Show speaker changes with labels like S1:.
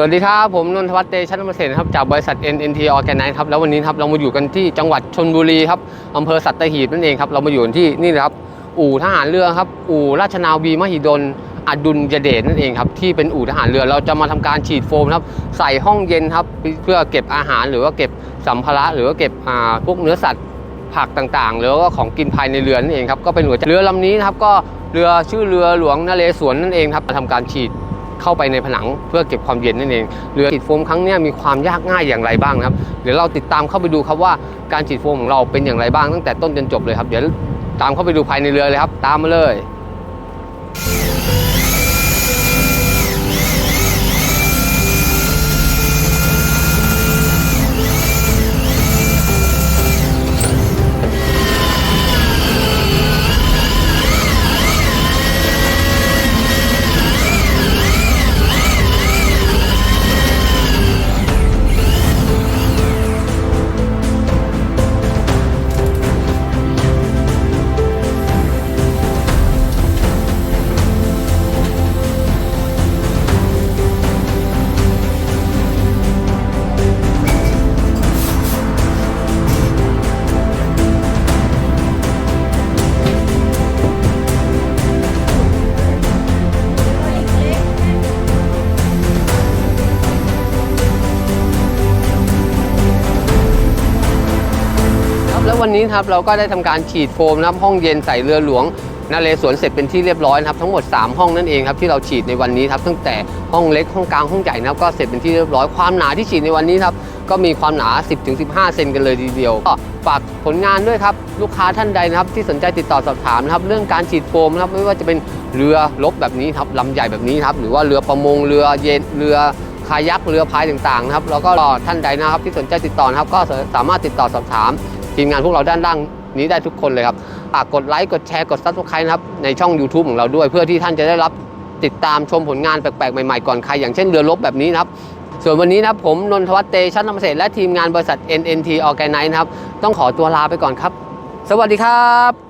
S1: สวัสดีครับ ผมนนทวัฒน์เตชันเกษตรครับจากบริษัท NNT Organize ครับแล้ววันนี้ครับเรามาอยู่กันที่จังหวัดชนบุรีครับอำเภอสัตหีบนั่นเองครับเรามาอยู่ที่นี่นะครับอู่ทหารเรือครับอู่ราชนาวีมหิดลอดุลยเดชนั่นเองครับที่เป็นอู่ทหารเรือเราจะมาทำการฉีดโฟมครับใส่ห้องเย็นครับเพื่อเก็บอาหารหรือว่าเก็บสัมภาระ หรือว่าเก็บพวกเนื้อสัตว์ผักต่างๆ หรือว่าของกินภายในเรือนั่นเองครับก็เป็นหัวใจเรือลำนี้นะครับก็เรือชื่อเรือหลวงนเรศวรนั่นเองครับมาทำการฉีด เข้าไปในผนังเพื่อเก็บความเย็นนั่นเองเรือฉีดโฟมครั้งนี้มีความยากง่ายอย่างไรบ้างครับเดี๋ยวเราติดตามเข้าไปดูครับว่าการฉีดโฟมของเราเป็นอย่างไรบ้างตั้งแต่ต้นจนจบเลยครับเดี๋ยวตามเข้าไปดูภายในเรือเลยครับ ตามมาเลย แล้ววันนี้ครับเราก็ได้ทำการฉีดโฟมนะครับห้องเย็นใส่เรือหลวงนาเรศวรเสร็จเป็นที่เรียบร้อยนะครับทั้งหมด 3 ห้องนั่นเองครับที่เราฉีดในวันนี้ครับตั้งแต่ห้องเล็กห้องกลางห้องใหญ่นะครับก็เสร็จเป็นที่เรียบร้อยความหนาที่ฉีดในวันนี้ครับก็มีความหนา 10-15 เซนกันเลยทีเดียวก็ฝากผลงานด้วยครับลูกค้าท่านใดนะครับที่สนใจติดต่อสอบถามนะครับเรื่องการฉีดโฟมนะครับไม่ว่าจะเป็นเรือรบแบบนี้ครับลำใหญ่แบบนี้ครับหรือว่าเรือประมงเรือเย็นเรือคายักเรือพายต่างๆนะครับแล้วก็ท่านใดนะครับที่สนใจติดต่อนะครับก็สามารถติดต่อสอบถาม ทีมงานพวกเราด้านล่างนี้ได้ทุกคนเลยครับฝากกดไลค์กดแชร์กดซับสไครต์นะครับในช่อง YouTube ของเราด้วย เพื่อที่ท่านจะได้รับติดตามชมผลงานแปลกๆ ใหม่ๆก่อนใครอย่างเช่นเรือลบแบบนี้นะครับส่วนวันนี้นะครับผมนนทวัฒน์เตชันนำเศษและทีมงานบริษัท NNT Organize นะครับ ต้องขอตัวลาไปก่อนครับ สวัสดีครับ